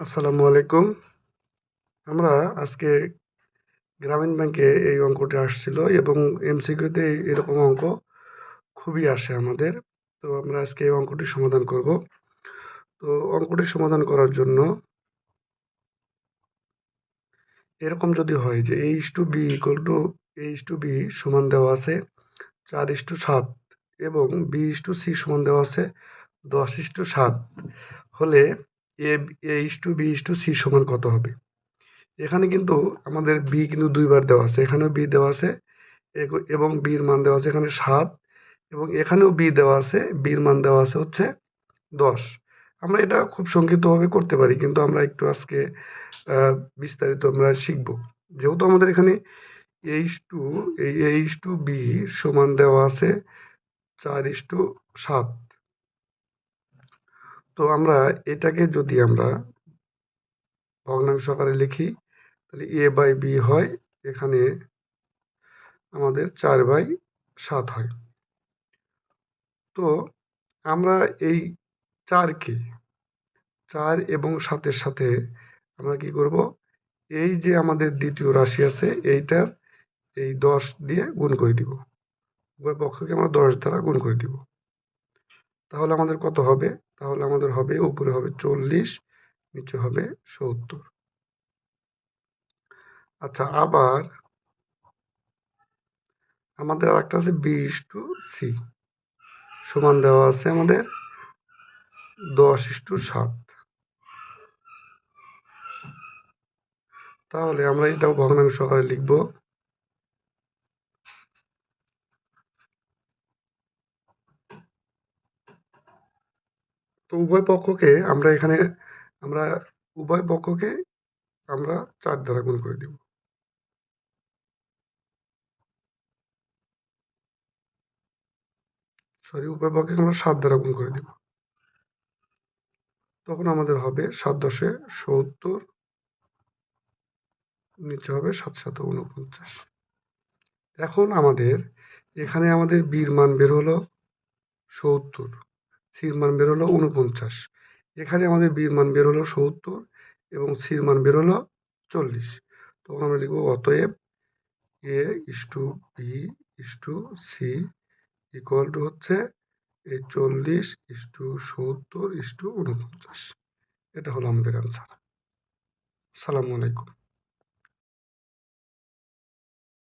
আসসালামু আলাইকুম। আমরা আজকে গ্রামীণ ব্যাংকে এই অঙ্কটি আসছিল এবং এমসিকিউতে এরকম অঙ্ক খুবই আসে আমাদের। তো আমরা আজকে এই অঙ্কটি সমাধান করব। তো অঙ্কটি সমাধান করার জন্য এরকম যদি হয় যে H to B equal to H to B সমান দেওয়া আছে চার ইস টু সাত এবং বি ইস টু সি সমান দেওয়া আছে দশ ইস টু সাত। হলে A H to B is to C সমান কত হবে? এখানে কিন্তু আমাদের বি কিন্তু দুইবার দেওয়া আছে। এখানেও বি দেওয়া আছে এবং বির মান দেওয়া আছে এখানে সাত, এবং এখানেও বি দেওয়া আছে বির মান দেওয়া আছে হচ্ছে দশ। আমরা এটা খুব সংক্ষিপ্তভাবে করতে পারি, কিন্তু আমরা একটু আজকে বিস্তারিত আমরা শিখব। যেহেতু আমাদের এখানে এইচ টু, এই এইচ টু বি সমান দেওয়া আছে চার ইস টু সাত। তো আমরা এটাকে যদি আমরা ভগ্নাংশ আকারে লিখি, তাহলে এ বাই বি হয়, এখানে আমাদের চার বাই সাত হয়। তো আমরা এই চারকে, চার এবং সাতের সাথে আমরা কি করব? এই যে আমাদের দ্বিতীয় রাশি আছে, এইটার এই দশ দিয়ে গুণ করে দিব। উভয় পক্ষকে আমরা দশ দ্বারা গুণ করে দিব। তাহলে আমাদের কত হবে? তাহলে আমাদের হবে, উপরে হবে চল্লিশ, নিচে হবে সত্তর। আচ্ছা আবার আমাদের আরেকটা আছে বিশ টু সি। সমান দেওয়া আছে আমাদের দশ টু সাত। তাহলে আমরা এটাও ভগ্নাংশ আকারে লিখব। তো উভয় পক্ষকে আমরা এখানে, আমরা উভয় পক্ষকে আমরা চার দ্বারা গুণ করে দিব। সরি, উভয় পক্ষকে আমরা সাত দ্বারা গুণ করে দিব। তখন আমাদের হবে সাত দশে সত্তর, নিচে হবে সাত সাত উনপঞ্চাশ এখন আমাদের, এখানে আমাদের বীর মান বের হলো সত্তর। সির মান বের হলো উনপঞ্চাশ এখানে আমাদের বীর মান বের হলো সত্তর এবং সির মান বের হলো চল্লিশ। তখন আমরা লিখব অতএব A is to B is to C equal to হচ্ছে এই চল্লিশ ইস টু সত্তর ইস টু উনপঞ্চাশ এটা হলো আমাদের অ্যান্সার সালামু আলাইকুম।